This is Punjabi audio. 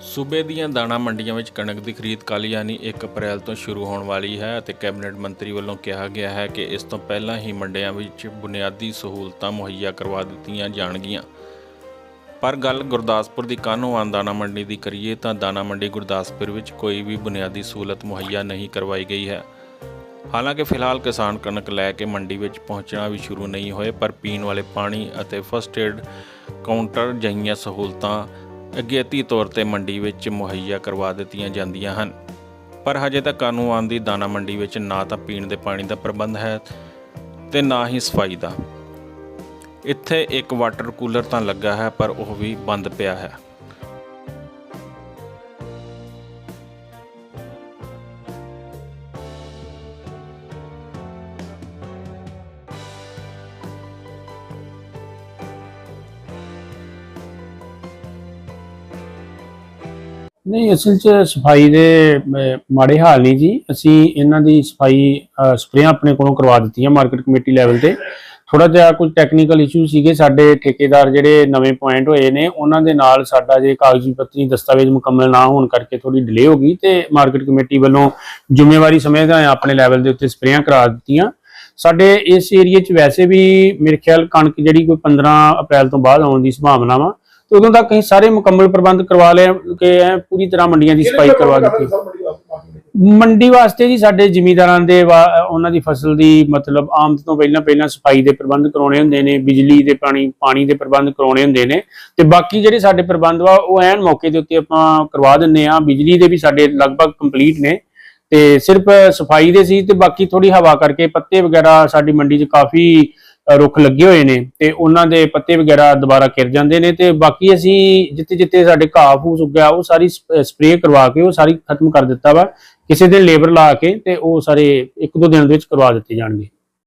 ਸੂਬੇ ਦੀਆਂ ਦਾਣਾ ਮੰਡੀਆਂ ਵਿੱਚ ਕਣਕ ਦੀ ਖਰੀਦ ਕੱਲ੍ਹ ਯਾਨੀ 1 ਅਪ੍ਰੈਲ ਤੋਂ ਸ਼ੁਰੂ ਹੋਣ ਵਾਲੀ ਹੈ ਅਤੇ ਕੈਬਨਿਟ ਮੰਤਰੀ ਵੱਲੋਂ ਕਿਹਾ ਗਿਆ ਹੈ ਕਿ ਇਸ ਤੋਂ ਪਹਿਲਾਂ ਹੀ ਮੰਡੀਆਂ ਵਿੱਚ ਬੁਨਿਆਦੀ ਸਹੂਲਤਾਂ ਮੁਹੱਈਆ ਕਰਵਾ ਦਿੱਤੀਆਂ ਜਾਣਗੀਆਂ। ਪਰ ਗੱਲ ਗੁਰਦਾਸਪੁਰ ਦੀ ਕਾਹਨੂੰਵਾਨ ਦਾਣਾ ਮੰਡੀ ਦੀ ਕਰੀਏ ਤਾਂ ਦਾਣਾ ਮੰਡੀ ਗੁਰਦਾਸਪੁਰ ਵਿੱਚ ਕੋਈ ਵੀ ਬੁਨਿਆਦੀ ਸਹੂਲਤ ਮੁਹੱਈਆ ਨਹੀਂ ਕਰਵਾਈ ਗਈ ਹੈ। ਹਾਲਾਂਕਿ ਫਿਲਹਾਲ ਕਿਸਾਨ ਕਣਕ ਲੈ ਕੇ ਮੰਡੀ ਵਿੱਚ ਪਹੁੰਚਣਾ ਵੀ ਸ਼ੁਰੂ ਨਹੀਂ ਹੋਏ, ਪਰ ਪੀਣ ਵਾਲੇ ਪਾਣੀ ਅਤੇ ਫਸਟ ਏਡ ਕਾਊਂਟਰ ਜਿਹੀਆਂ ਸਹੂਲਤਾਂ ਅਗੇਤੀ ਤੌਰ ਤੇ ਮੰਡੀ ਵਿੱਚ ਮੁਹੱਈਆ ਕਰਵਾ ਦਿੱਤੀਆਂ ਜਾਂਦੀਆਂ ਹਨ। ਪਰ ਹਜੇ ਤੱਕ ਕਾਨੂੰਨ ਦੀ ਦਾਣਾ ਮੰਡੀ ਵਿੱਚ ਨਾ ਤਾਂ ਪੀਣ ਦੇ ਪਾਣੀ ਦਾ ਪ੍ਰਬੰਧ ਹੈ ਤੇ ਨਾ ਹੀ ਸਫ਼ਾਈ ਦਾ। ਇੱਥੇ ਇੱਕ ਵਾਟਰ ਕੂਲਰ ਤਾਂ ਲੱਗਾ ਹੈ, ਪਰ ਉਹ ਵੀ ਬੰਦ ਪਿਆ ਹੈ। ਨਹੀਂ, ਅਸਲ 'ਚ ਸਫ਼ਾਈ ਦੇ ਮਾੜੇ ਹਾਲ ਨਹੀਂ ਜੀ। ਅਸੀਂ ਇਹਨਾਂ ਦੀ ਸਫ਼ਾਈ ਸਪਰੇਆਂ ਆਪਣੇ ਕੋਲੋਂ ਕਰਵਾ ਦਿੱਤੀਆਂ ਮਾਰਕੀਟ ਕਮੇਟੀ ਲੈਵਲ ਤੇ। ਥੋੜਾ ਜਿਹਾ ਕੁਝ ਟੈਕਨੀਕਲ ਇਸ਼ੂ ਸੀਗੇ ਸਾਡੇ ਠੇਕੇਦਾਰ ਜਿਹੜੇ ਨਵੇਂ ਪੁਆਇੰਟ ਹੋਏ ਨੇ, ਉਹਨਾਂ ਦੇ ਨਾਲ ਸਾਡਾ ਜੇ ਕਾਗਜ਼ੀ ਪੱਤਰੀ ਦਸਤਾਵੇਜ਼ ਮੁਕੰਮਲ ਨਾ ਹੋਣ ਕਰਕੇ ਥੋੜੀ ਡਿਲੇ ਹੋ ਗਈ ਤੇ ਮਾਰਕੀਟ ਕਮੇਟੀ ਵੱਲੋਂ ਜ਼ਿੰਮੇਵਾਰੀ ਸਮਝਦਾ ਹੋਇਆ ਆਪਣੇ ਲੈਵਲ ਦੇ ਉੱਤੇ ਸਪਰੇਆਂ ਕਰਾ ਦਿੱਤੀਆਂ। ਸਾਡੇ ਇਸ ਏਰੀਆ 'ਚ ਵੈਸੇ ਵੀ ਮੇਰੇ ਖਿਆਲ ਕਣਕ ਜਿਹੜੀ ਕੋਈ 15 ਅਪ੍ਰੈਲ ਤੋਂ ਬਾਅਦ ਆਉਣ ਦੀ ਸੰਭਾਵਨਾ ਵਾ ਤੇ ਉਦੋਂ ਤੱਕ ਅਸੀਂ ਸਾਰੇ ਮੁਕੰਮਲ ਪ੍ਰਬੰਧ ਕਰਵਾ ਲਏ ਕਿ ਐਂ ਪੂਰੀ ਤਰ੍ਹਾਂ ਮੰਡੀਆਂ ਦੀ ਸਫ਼ਾਈ ਕਰਵਾ ਦਿੱਤੀ। ਮੰਡੀ ਵਾਸਤੇ ਜੀ ਸਾਡੇ ਜ਼ਿਮੀਂਦਾਰਾਂ ਦੇ ਉਹਨਾਂ ਦੀ ਫਸਲ ਦੀ ਮਤਲਬ ਆਮਦ ਤੋਂ ਪਹਿਲਾਂ ਪਹਿਲਾਂ ਸਫ਼ਾਈ ਦੇ ਪ੍ਰਬੰਧ ਕਰਾਉਣੇ ਹੁੰਦੇ ਨੇ ਬਿਜਲੀ ਦੇ ਪਾਣੀ ਪਾਣੀ ਦੇ ਪ੍ਰਬੰਧ ਕਰਾਉਣੇ ਹੁੰਦੇ ਨੇ। ਤੇ ਬਾਕੀ ਜਿਹੜੇ ਸਾਡੇ ਪ੍ਰਬੰਧ ਵਾ ਉਹ ਐਨ ਮੌਕੇ ਦੇ ਉੱਤੇ ਆਪਾਂ ਕਰਵਾ ਦਿੰਨੇ ਆ ਬਿਜਲੀ ਦੇ ਵੀ ਸਾਡੇ ਲਗਭਗ ਕੰਪਲੀਟ ਨੇ। ਤੇ ਸਿਰਫ ਸਫ਼ਾਈ ਦੇ ਸੀ ਤੇ ਬਾਕੀ ਥੋੜੀ ਹਵਾ ਕਰਕੇ ਪੱਤੇ ਵਗੈਰਾ ਸਾਡੀ ਮੰਡੀ 'ਚ ਕਾਫੀ ਰੁੱਖ ਲੱਗੇ ਹੋਏ ਨੇ ਤੇ ਉਹਨਾਂ ਦੇ ਪੱਤੇ ਵਗੈਰਾ ਦੁਬਾਰਾ ਕਿਰ ਜਾਂਦੇ ਨੇ ਤੇ ਬਾਕੀ ਅਸੀਂ ਜਿੱਥੇ ਜਿੱਥੇ ਸਾਡੇ ਘਾਹ ਫੂਸ ਉੱਗਿਆ, ਉਹ ਸਾਰੀ ਸਪਰੇਅ ਕਰਵਾ ਕੇ ਉਹ ਸਾਰੀ ਖਤਮ ਕਰ ਦਿੱਤਾ ਵਾ। ਕਿਸੇ ਦਿਨ ਲੇਬਰ ਲਾ ਕੇ ਤੇ ਉਹ ਸਾਰੇ ਇੱਕ ਦੋ ਦਿਨ ਦੇ ਵਿੱਚ ਕਰਵਾ ਦਿੱਤੇ ਜਾਣਗੇ।